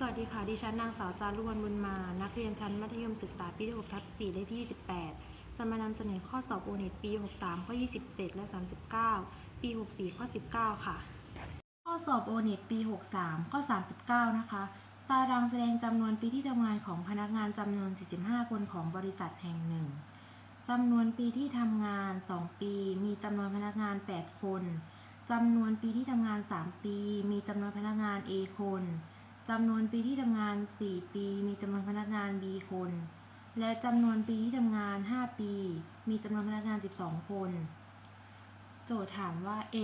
สวัสดีค่ะ ดิฉันนางสาวจารุวรรณบุญมา นักเรียนชั้นมัธยมศึกษาปีที่6ทับ4เลขที่ 28 จะมานำเสนอข้อสอบโอเน็ตปี 63 ข้อ 27 และ 39 ปี 64 ข้อ 19 ค่ะ ข้อสอบโอเน็ตปี 63 ข้อ 39 นะคะ ตารางแสดงจำนวนปีที่ทำงานของพนักงานจำนวน 45 คนของบริษัทแห่งหนึ่งจำนวนปีที่ทำงาน 2 ปี มีจำนวนพนักงาน 8 คนจำนวนปีที่ทำงาน 3 ปี มีจำนวนพนักงาน A คน จำนวนปีที่ทำงาน 4 ปี มีจำนวนพนักงาน B คน และจำนวนปีที่ทำงาน 5 ปี มีจำนวนพนักงาน 12 คน โจทย์ถามว่า A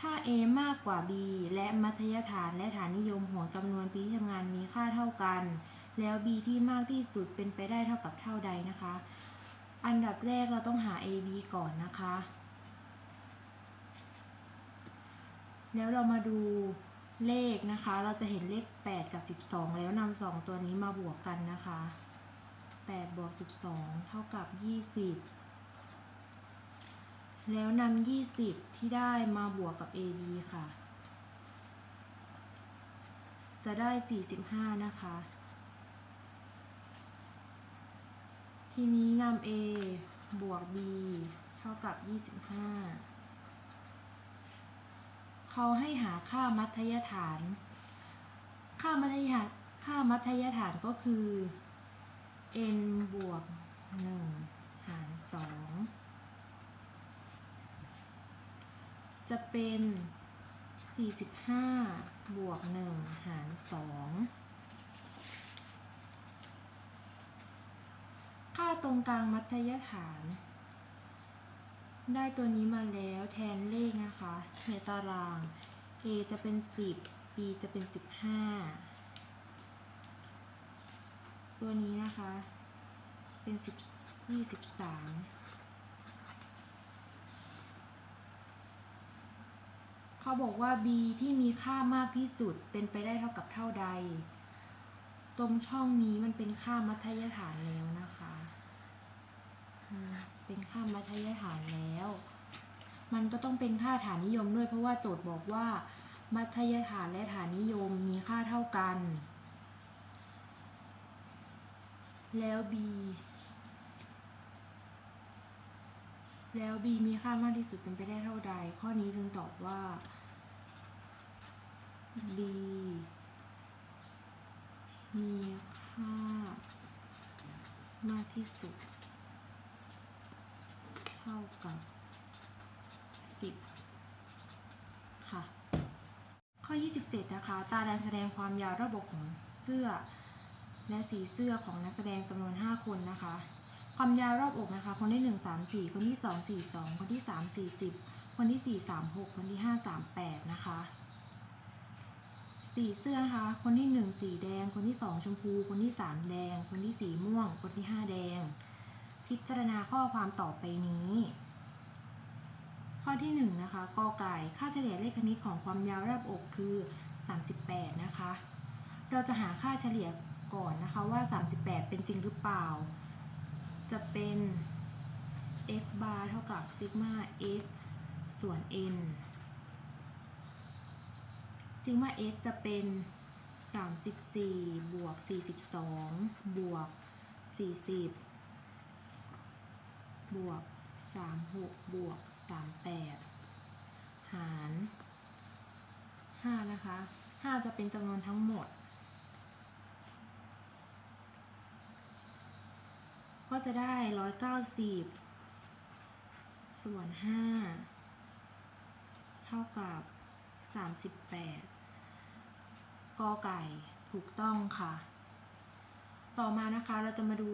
ถ้า A มากกว่า B และมัธยฐานและฐานนิยมของจำนวนปีที่ทำงานมีค่าเท่ากัน แล้ว B ที่มากที่สุดเป็นไปได้เท่ากับเท่าใดนะคะ อันดับแรกเราต้องหา A B ก่อนนะคะ แล้วเรามาดู ขนะคะ เราจะเห็นเลข 8 กับ 12 แล้วนำสองตัวนี้มาบวกกันนะคะ 8 บวก 12 เท่ากับ 20 แล้วนำ20 ที่ได้มาบวกกับ AB ค่ะ จะได้ 45 นะคะ ทีนี้นำ A บวก B เท่ากับ 25 เขาให้หาค่ามัธยฐาน ค่ามัธยฐานค่ามัธยฐานก็คือ n บวก 1 หาร 2 จะเป็น 45 บวก 1 หาร 2 ค่าตรงกลางมัธยฐาน ได้ตัวนี้มาแล้วแทนเลขนะคะในตาราง A จะเป็น 10 B จะเป็น 15 ตัวนี้นะคะ เป็น 10 23 เขาบอกว่า B ที่มีค่ามากที่สุดเป็นไปได้เท่ากับเท่าใด ตรงช่องนี้มันเป็นค่ามัธยฐานแล้วนะคะ ค่ามัธยฐานแล้ว มันก็ต้องเป็นค่าฐานนิยมด้วยเพราะว่าโจทย์บอกว่า มัธยฐานและฐานนิยมมีค่าเท่ากัน แล้ว b แล้ว b มีค่ามากที่สุดเป็นไปได้เท่าใด ข้อนี้จึงตอบว่า b มีค่ามากที่สุด ท่ากับ 10 ค่ะ ข้อ 27 นะคะ ตารางแสดงความยาวระบบของเสื้อ และสีเสื้อของนักแสดงจำนวน 5 คนนะคะ ความยาวรอบอกนะคะ คนที่ 1 3 4 คนที่ 2 4 2 คนที่ 3 40 คนที่ 4 3 6 คนที่ 5 3 8 นะคะสีเสื้อนะคะ คนที่ 1 สีแดง คนที่ 2 ชมพู คนที่ 3 แดง คนที่ 4 ม่วง คนที่ 5 แดง พิจารณาข้อความต่อไปนี้ ข้อที่1นะคะกอไก่ค่าเฉลี่ยเลขคณิตของความยาวรอบอกคือ 38 นะคะ เราจะหาค่าเฉลี่ยก่อนนะคะว่า 38 เป็นจริงหรือเปล่า จะเป็น x bar เท่ากับซิกมา x ส่วน n ซิกมา x จะเป็น 34 บวก 42 บวก 40 บวก36บวก38หาร5นะคะ5จะเป็นจำนวนทั้งหมด ก็จะได้190ส่วน5เท่ากับ38กอไก่ถูกต้องค่ะ ต่อมานะคะเราจะมาดู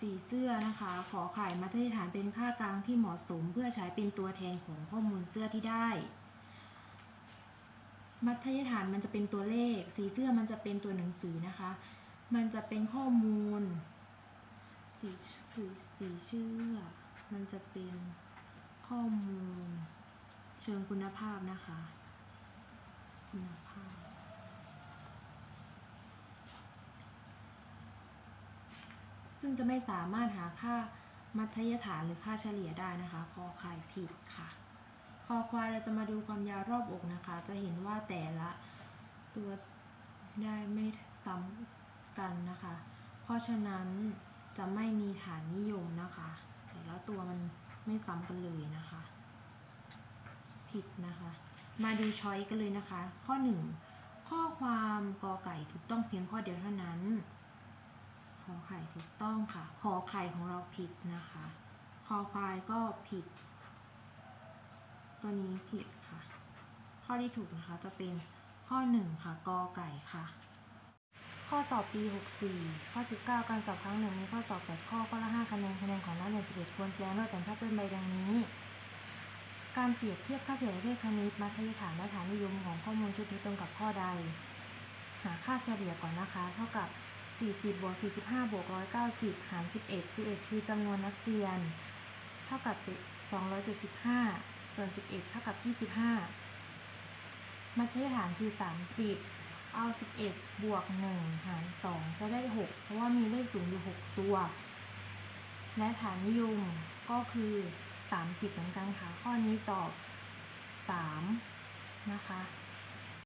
สีเสื้อนะคะ ขอไข่มัธยฐานเป็นค่ากลางที่เหมาะสม เพื่อใช้เป็นตัวแทนของข้อมูลเสื้อที่ได้ มัธยฐานมันจะเป็นตัวเลข สีเสื้อมันจะเป็นตัวหนังสือนะคะ มันจะเป็นข้อมูล สีชื่อสีเชื่อมันจะเป็นข้อมูล เชิงคุณภาพนะคะ คุณภาพ ซึ่งจะไม่สามารถหาค่ามัธยฐานหรือค่าเฉลี่ยได้นะคะคอไข่ผิดค่ะคอควายเราจะมาดูความยาวรอบอกนะคะ จะเห็นว่าแต่ละตัวได้ไม่ซ้ำกันนะคะ เพราะฉะนั้นจะไม่มีฐานนิยมนะคะ แต่ละตัวมันไม่ซ้ำกันเลยนะคะ ผิดนะคะ มาดูช้อยกันเลยนะคะ ข้อ 1 ข้อความกอไก่ถูกต้องเพียงข้อเดียวเท่านั้น อไข่ถูกต้องค่ะขอไข่ของเราผิดนะคะคอควายก็ผิด ตัวนี้ผิดค่ะ ข้อที่ถูกนะคะจะเป็นข้อ 1 ค่ะกอไก่ค่ะ ข้อสอบปี 64 ข้อ 19 การสอบครั้งหนึ่งมีข้อสอบ8ข้อข้อละ5คะแนนคะแนนของนักเรียน11ควรแสดงด้วยแต่ถ้าเป็นใบดังนี้การเปรียบเทียบค่าเฉลี่ยเลขคณิตมัธยฐานและฐานนิยมของข้อมูลชุดนี้ตรงกับข้อใด หาค่าเฉลี่ยก่อนนะคะ เท่ากับ 40 บวก 45 บวก 190 หาร 11 11 คือจำนวนนักเรียน เท่ากับ 275 ส่วน 11 เท่ากับ 25มัธยฐานคือ 30 เอา 11 บวก 1 หาร2จะได้ 6 เพราะว่ามีเลขสูงอยู่ 6 ตัว และฐานนิยมก็คือ 30 เหมือนกันค่ะ ข้อนี้ตอบ 3 นะคะ